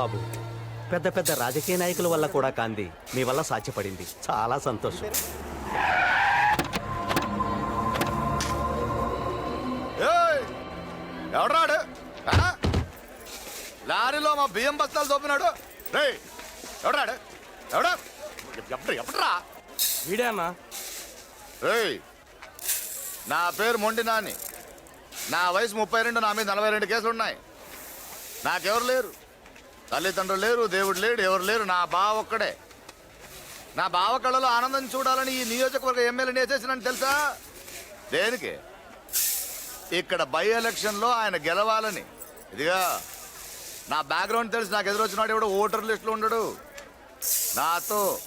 బాబు. పెద్ద పెద్ద రాజకీయ నాయకుల వల్ల కూడా కాంది. మీ వల్ల సాధ్యపడింది. చాలా సంతోషం. ఏయ్! ఎవడ్రాడు ఆ? లారీలో మా బియ్యం బస్తాలు దోపినాడు. రే ఎవడ్రాడు ఎవడా? ఎప్పుడు ఎప్పుడురా వీడే అన్నా. రేయ్! నా పేరు మొండి నాని. నా వయసు ముప్పై రెండు నా మీద నలభై రెండు కేసులు ఉన్నాయి నాకెవరు లేరు? తల్లిదండ్రులు లేరు దేవుడు లేడు ఎవరు లేరు నా బావ ఒక్కడే. నా బావ కళ్ళలో ఆనందం చూడాలని ఈ నియోజకవర్గ ఎమ్మెల్యేని వేసేసినని తెలుసా? దేనికి? ఇక్కడ బై ఎలక్షన్లో ఆయన గెలవాలని. ఇదిగా నా బ్యాక్గ్రౌండ్ తెలిసి నాకు ఎదురొచ్చినాడు ఎవడు ఓటర్ లిస్టులో ఉండడు. నాతో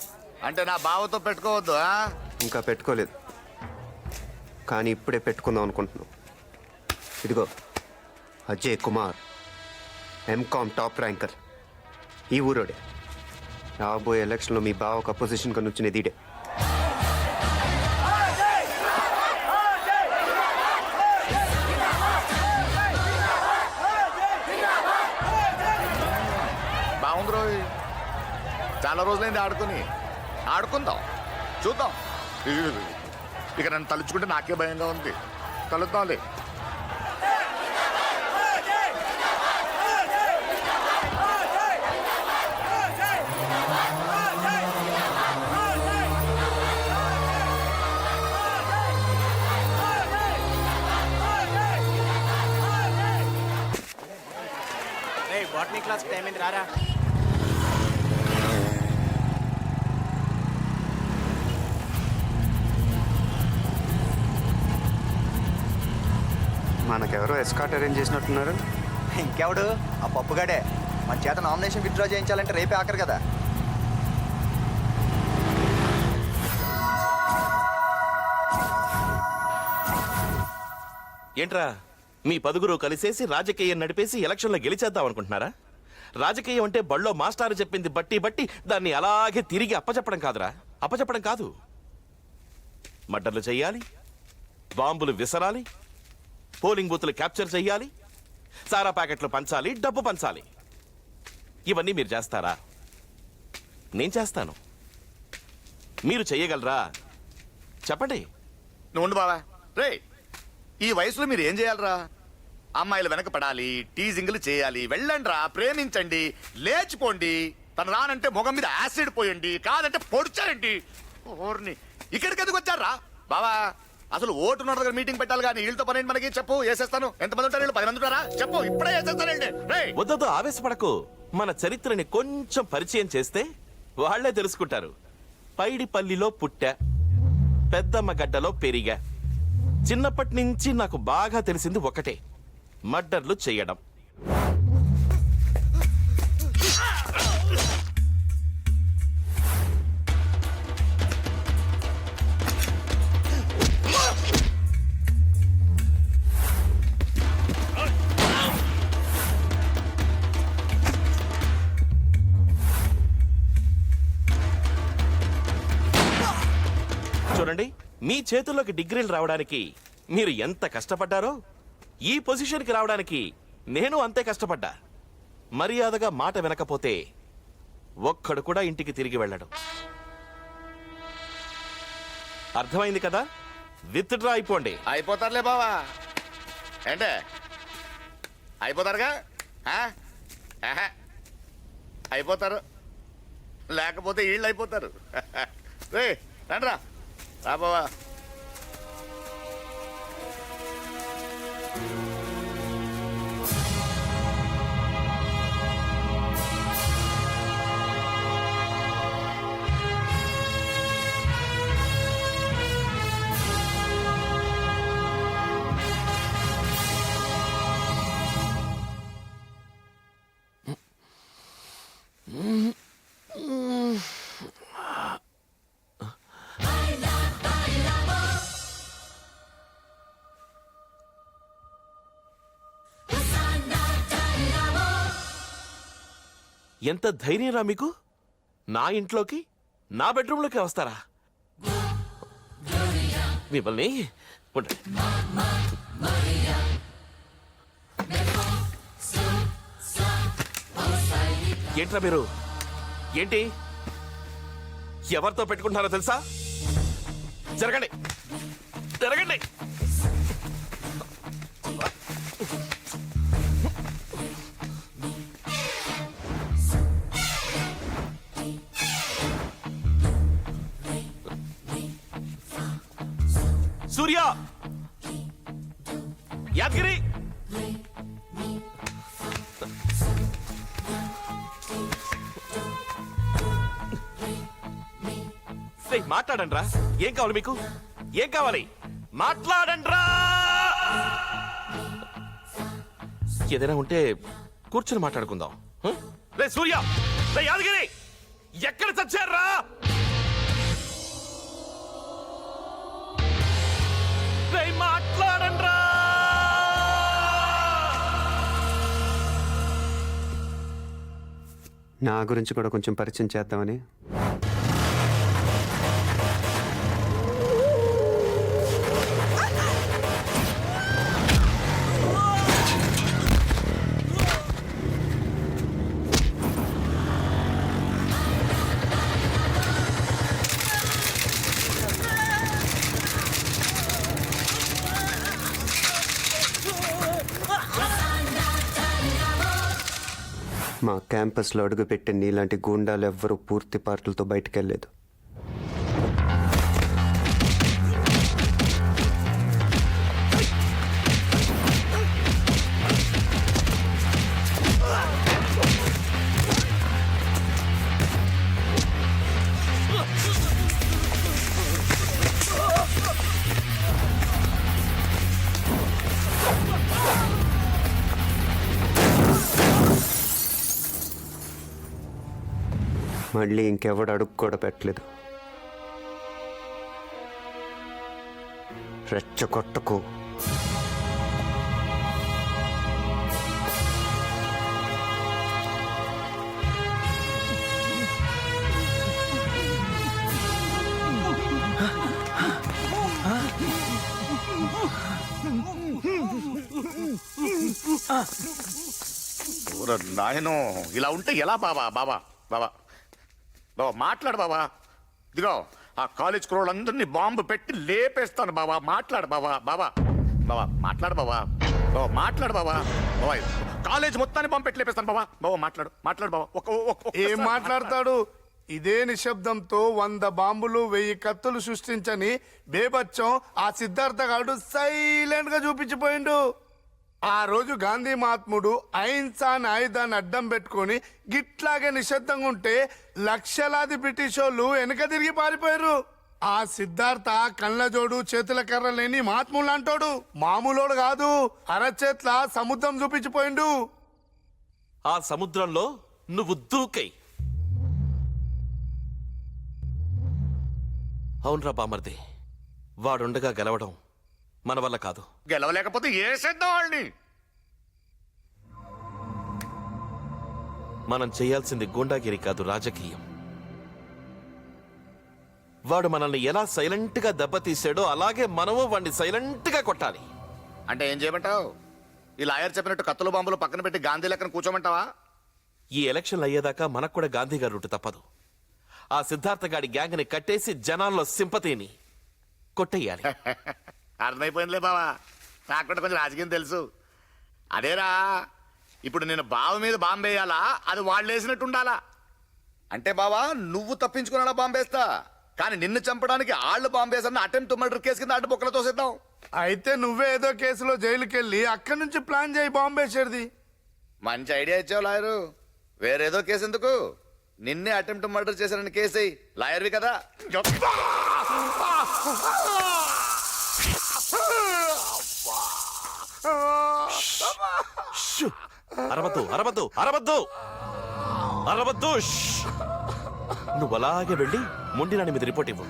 అంటే నా బావతో పెట్టుకోవద్దు ఇంకా పెట్టుకోలేదు. కానీ ఇప్పుడే పెట్టుకుందాం అనుకుంటున్నాం. ఇదిగో Ajay Kumar MCom top ranker ఈ ఊరోడే. రాబోయే ఎలక్షన్లో మీ బావ ఒక పొజిషన్ కన్నా వచ్చిన దీడే బాగుంది రోయ్. చాలా రోజులైంది ఆడుకుని. ఆడుకుందాం. చూద్దాం. ఇక నన్ను తలుచుకుంటే నాకే భయంగా ఉంది. కలుద్దాంలే బాటనీ క్లాస్ టైం అయింది రారా మనకెవరో ఎస్కాట్ అరేంజ్ చేసినట్టున్నారు. ఇంకెవడు? ఆ పప్పుగాడే. మన చేత నామినేషన్ విత్డ్రా చేయించాలంటే రేపే ఆఖరు కదా. ఏంట్రా? మీ పదుగురు కలిసేసి రాజకీయం నడిపేసి ఎలక్షన్లో గెలిచేద్దాం అనుకుంటున్నారా రాజకీయం అంటే బళ్ళో మాస్టారు చెప్పింది బట్టి బట్టి దాన్ని అలాగే తిరిగి అప్పచెప్పడం కాదురా. అప్పచెప్పడం కాదు. మర్డర్లు చెయ్యాలి బాంబులు విసరాలి పోలింగ్ బూత్లు క్యాప్చర్ చెయ్యాలి సారా ప్యాకెట్లు పంచాలి డబ్బు పంచాలి. ఇవన్నీ మీరు చేస్తారా? నేను చేస్తాను. మీరు చెయ్యగలరా? చెప్పండి. నువ్వు ఉండు బావా. రే ఈ వయసులో మీరు ఏం చేయాలరా? అమ్మాయిలు వెనక పడాలి టీజింగ్లు చేయాలి. వెళ్ళండ్రా ప్రేమించండి లేచిపోండి. తను రానంటే ముఖం మీద యాసిడ్ పోయండి కాదంటే పొడిచారండి ఓర్ని ఇక్కడికి ఎందుకు వచ్చారా బావా అసలు ఓటు దగ్గర మీటింగ్ పెట్టాలి కానీ వీళ్ళతో పని మనకి? చెప్పు వేసేస్తాను. ఎంతమంది ఉంటారు వీళ్ళు? పది మంది ఉంటారా? చెప్పు ఇప్పుడే వేసేస్తానండి వద్దొద్దు ఆవేశపడకు. మన చరిత్రని కొంచెం పరిచయం చేస్తే వాళ్ళే తెలుసుకుంటారు. పైడిపల్లిలో పుట్టా పెద్దమ్మ గడ్డలో పెరిగా. చిన్నప్పటి నుంచి నాకు బాగా తెలిసింది ఒకటే. మర్డర్లు చేయడం. చూడండి మీ చేతుల్లోకి డిగ్రీలు రావడానికి మీరు ఎంత కష్టపడ్డారో? ఈ పొజిషన్కి రావడానికి నేను అంతే కష్టపడ్డా. మర్యాదగా మాట వినకపోతే ఒక్కడు కూడా ఇంటికి తిరిగి వెళ్ళడు. అర్థమైంది కదా? విత్ డ్రా అయిపోండి. అయిపోతారులే బావా. ఏంటే? అయిపోతారుగా? ఆ? ఆహా. అయిపోతారు. లేకపోతే వీళ్ళు అయిపోతారు. రే రండ్రా. రా బావా. ఎంత ధైర్యంరా మీకు? నా ఇంట్లోకి నా బెడ్రూమ్లోకి వస్తారా? మిమ్మల్ని ఉండండి. ఏంట్రా మీరు? ఏంటి? ఎవరితో పెట్టుకుంటున్నారో తెలుసా? జరగండి. జరగండి. మాట్లాడండి రా ఏం కావాలి మీకు? ఏం కావాలి? మాట్లాడండి రా ఏదైనా ఉంటే కూర్చొని మాట్లాడుకుందాం. హ? రే సూర్య రే యాదగిరి ఎక్కడ చచ్చారా రే మాట్లాడండి రా నా గురించి కూడా కొంచెం పరిచయం చేద్దామని. మా క్యాంపస్లో అడుగుపెట్టే నీలాంటి గూండాలు ఎవ్వరూ పూర్తి పార్టీలతో బయటకెళ్ళలేదు. మళ్ళీ ఇంకెవడు అడుగు కూడా పెట్టలేదు. రెచ్చగొట్టకు. ఊర నాయనో ఇలా ఉంటే ఎలా బాబా బాబా బాబా? బాబా మాట్లాడు బాబా ఇదిగో ఆ కాలేజ్ కురోళ్ళందరినీ బాంబు పెట్టి లేపేస్తాను బాబా మాట్లాడు బాబా బాబా బాబా మాట్లాడు బాబా బాబా మాట్లాడు బాబా బాబా కాలేజ్ మొత్తాన్ని బాంబు పెట్టి లేపేస్తాను బాబా బాబా మాట్లాడు మాట్లాడు బాబా ఒక ఏం మాట్లాడతాడు? ఇదే నిశ్శబ్దంతో వంద బాంబులు వెయ్యి కత్తులు సృష్టించని బేబచ్చం ఆ సిద్ధార్థ గారు సైలెంట్గా చూపించిపోయిండు. ఆ రోజు గాంధీ మహాత్ముడు అహింసా ఆయుధాన్ని అడ్డం పెట్టుకొని గిట్లాగే నిశ్శబ్దంగా ఉంటే లక్షలాది బ్రిటిష్ వాళ్ళు వెనక తిరిగి పారిపోయారు. ఆ సిద్ధార్థ కళ్ళజోడు చేతుల కర్ర లేని మహాత్ములు అంటాడు మామూలోడు కాదు. అరచేట్ల సముద్రం చూపించిపోయిండు. ఆ సముద్రంలో నువ్వు దూకై. అవునరా బామర్ది వాడుండగా గెలవడం మన వల్ల కాదు. గెలవలేకపోతే వేసేద్దాం వాళ్ళని? మనం చేయాల్సింది గూండాగిరి కాదు రాజకీయం. వాడు మనల్ని ఎలా సైలెంట్గా దెబ్బతీసాడో అలాగే మనము వాడిని సైలెంట్గా కొట్టాలి. అంటే ఏం చేయమంటావు? ఈ లాయర్ చెప్పినట్టు కత్తులు బాంబులు పక్కన పెట్టి గాంధీ లెక్కన కూర్చోమంటావా? ఈ ఎలక్షన్లు అయ్యేదాకా మనకు కూడా గాంధీ గారి రూటు తప్పదు. ఆ సిద్ధార్థ గాడి గ్యాంగ్ని కట్టేసి జనాల్లో సింపతిని కొట్టేయాలి. అర్థమైపోయిందిలే బావా. నాకు కూడా కొంచెం రాజకీయం తెలుసు. అదేరా ఇప్పుడు నేను బావ మీద బాంబు వేయాలా? అది వాళ్ళు వేసినట్టు ఉండాలా? అంటే బావా నువ్వు తప్పించుకున్నాడా బాంబేస్తా కానీ నిన్ను చంపడానికి ఆళ్ళు బాంబేసన్న అటెంప్ట్ మర్డర్ కేసు కింద అడ్డు బొక్కలతో సిద్ధం అయితే నువ్వే ఏదో కేసులో జైలుకి వెళ్ళి అక్కడి నుంచి ప్లాన్ చేయి బాంబేసేది మంచి ఐడియా ఇచ్చావు లాయరు. వేరేదో కేసు ఎందుకు? నిన్నే అటెంప్ట్ మర్డర్ చేశారని కేసు అయ్యి లాయర్వి కదా. అరవద్దు అరవద్దు అరవద్దు. అరవద్దు నువ్వు అలాగే వెళ్ళి ముండినాని మీద రిపోర్ట్ ఇవ్వు.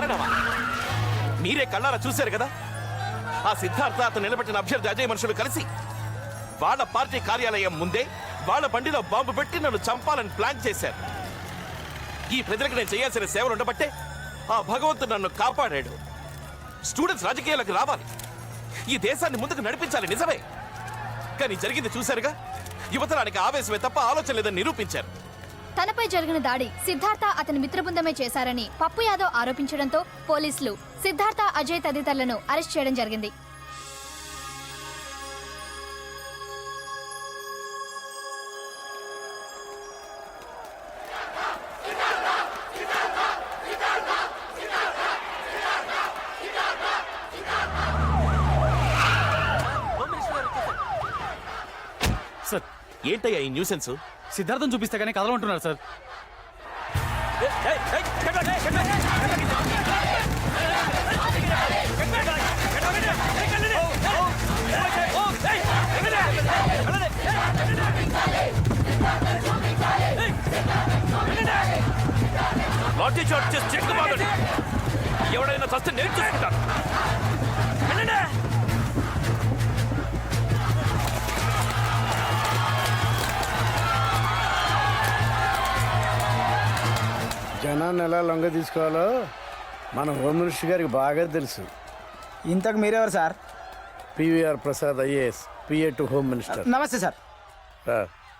కారణమా? మీరే కళ్ళారా చూశారు కదా? ఆ సిద్ధార్థ అతను నిలబెట్టిన అభ్యర్థి అజయ్ మనుషులు కలిసి వాళ్ళ పార్టీ కార్యాలయం ముందే వాళ్ళ బండిలో బాంబు పెట్టి నన్ను చంపాలని ప్లాన్ చేశారు. ఈ ప్రజలకు నేను చేయాల్సిన సేవలు ఉండబట్టే ఆ భగవంతుడు నన్ను కాపాడాడు. స్టూడెంట్స్ రాజకీయాలకు రావాలి. ఈ దేశాన్ని ముందుకు నడిపించాలి నిజమే. కానీ జరిగింది చూశారుగా? యువతరానికి ఆవేశమే తప్ప ఆలోచన లేదని నిరూపించారు. తనపై జరిగిన దాడి సిద్ధార్థ అతని మిత్రబృందమే చేశారని పప్పు యాదవ్ ఆరోపించడంతో పోలీసులు సిద్ధార్థ అజయ్ తదితరులను అరెస్ట్ చేయడం జరిగింది. సార్ ఏంటయ్యా ఈ న్యూసెన్స్? సిద్ధార్థం చూపిస్తే కానీ కదలమంటున్నారు సార్. లాఠీ చార్జ్ చేసి చెక్ ఎవడైనా చస్తే నేను చూసుకుంటాను జనాన్ని ఎలా లొంగ తీసుకోవాలో మన హోమ్ మినిస్టర్ గారికి బాగా తెలుసు. ఇంతకు మీరెవరు sir? PVR Prasad IAS PA to home minister. నమస్తే సార్. సార్